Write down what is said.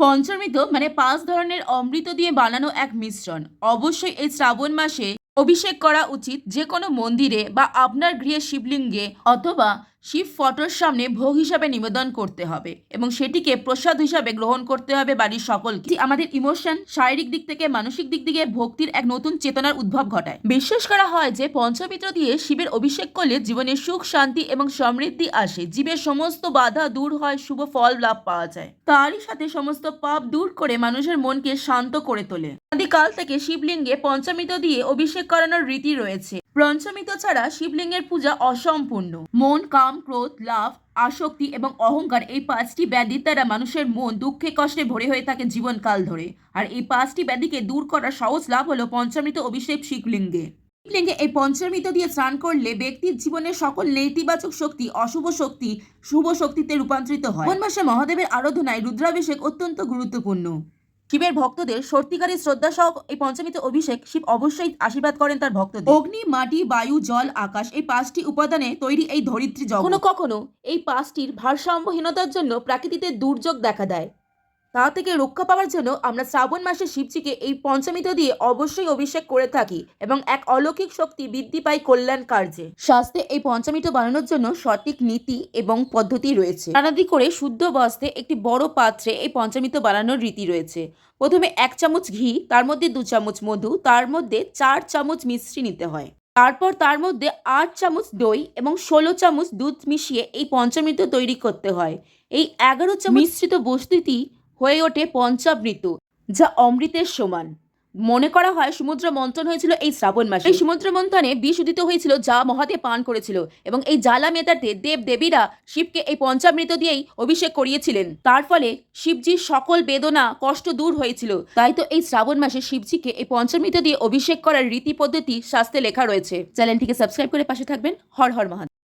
পঞ্চমৃত মানে পাঁচ ধরনের অমৃত দিয়ে বানানো এক মিশ্রণ। অবশ্যই এই শ্রাবণ মাসে অভিষেক করা উচিত যে কোনো মন্দিরে বা আপনার গৃহে শিবলিঙ্গে অথবা শিব ফটোর সামনে ভোগ হিসাবে নিবেদন করতে হবে এবং সেটিকে প্রসাদ হিসাবে গ্রহণ করতে হবে বাড়ির সকলকে। এটি আমাদের ইমোশন, শারীরিক দিক থেকে, মানসিক দিক থেকে ভক্তির এক নতুন চেতনার উদ্ভব ঘটায়। বিশ্বাস করা হয় যে পঞ্চমিত্র দিয়ে শিবের অভিষেক করলে জীবনে সুখ, শান্তি এবং সমৃদ্ধি আসে। জীবের সমস্ত বাধা দূর হয়, শুভ ফল লাভ পাওয়া যায়। তারই সাথে সমস্ত পাপ দূর করে মানুষের মনকে শান্ত করে তোলে। আদিকাল থেকে শিবলিঙ্গে পঞ্চমিত দিয়ে অভিষেক করানোর রীতি রয়েছে। পঞ্চমিত ছাড়া শিবলিঙ্গের পূজা অসম্পূর্ণ। মন, কাম, ক্রোধ, লাভ, আসক্তি এবং অহংকার এই পাঁচটি ব্যাধির দ্বারা মানুষের মন দুঃখে কষ্টে ভরে হয়ে থাকে জীবনকাল ধরে। আর এই পাঁচটি ব্যাধিকে দূর করার সহজ লাভ হলো পঞ্চমৃত অভিষেক শিবলিঙ্গে। শিবলিঙ্গে এই পঞ্চমৃত দিয়ে স্নান করলে ব্যক্তির জীবনের সকল নেতিবাচক শক্তি, অশুভ শক্তি, শুভ শক্তিতে রূপান্তরিত হয়। কোন মাসে মহাদেবের আরাধনায় রুদ্রাভিষেক অত্যন্ত গুরুত্বপূর্ণ। শিবের ভক্তদের সত্যিকারের শ্রদ্ধা সহ এই পঞ্চমীতে অভিষেক শিব অবশ্যই আশীর্বাদ করেন তার ভক্তদের। অগ্নি মাটি বায়ু জল আকাশ এই পাঁচটি উপাদানে তৈরি এই ধরিত্রী জগৎ। কখনো কখনো এই পাঁচটির ভারসাম্যহীনতার জন্য প্রাকৃতিতে দুর্যোগ দেখা দেয়। তা থেকে রক্ষা পাওয়ার জন্য আমরা শ্রাবণ মাসে শিবজিকে এই পঞ্চমীত দিয়ে অবশ্যই অভিষেক করে থাকি এবং এক অলৌকিক শক্তি বৃদ্ধি পায় কল্যাণ কার্যে। শাস্ত্রে এই পঞ্চমীত বানানোর জন্য সঠিক নীতি এবং পদ্ধতি রয়েছে। নানাদি করে শুদ্ধ বস্তে একটি বড় পাত্রে এই পঞ্চমীত বানানোর রীতি রয়েছে। প্রথমে এক চামচ ঘি, তার মধ্যে দু চামচ মধু, তার মধ্যে চার চামচ মিশ্রি নিতে হয়। তারপর তার মধ্যে আট চামচ দই এবং ষোলো চামচ দুধ মিশিয়ে এই পঞ্চমৃত তৈরি করতে হয়। এই এগারো চামচ মিশ্রিত বস্তুটি হয়ে ওঠে পঞ্চামৃত যা অমৃতের সমান। মনে করা হয় সমুদ্র মন্থন হয়েছিল এই শ্রাবণ মাসে। এই সমুদ্র মন্থনে বিষ উদিত হয়েছিল যা মহাদেব পান করেছিল এবং এই জ্বালা মেটাতে দেব দেবীরা শিবকে এই পঞ্চামৃত দিয়েই অভিষেক করিয়েছিলেন। তার ফলে শিবজির সকল বেদনা, কষ্ট দূর হয়েছিল। তাই তো এই শ্রাবণ মাসে শিবজিকে এই পঞ্চামৃত দিয়ে অভিষেক করার রীতি পদ্ধতি শাস্ত্রে লেখা রয়েছে। চ্যানেলটিকে সাবস্ক্রাইব করে পাশে থাকবেন। হর হর মহাদেব।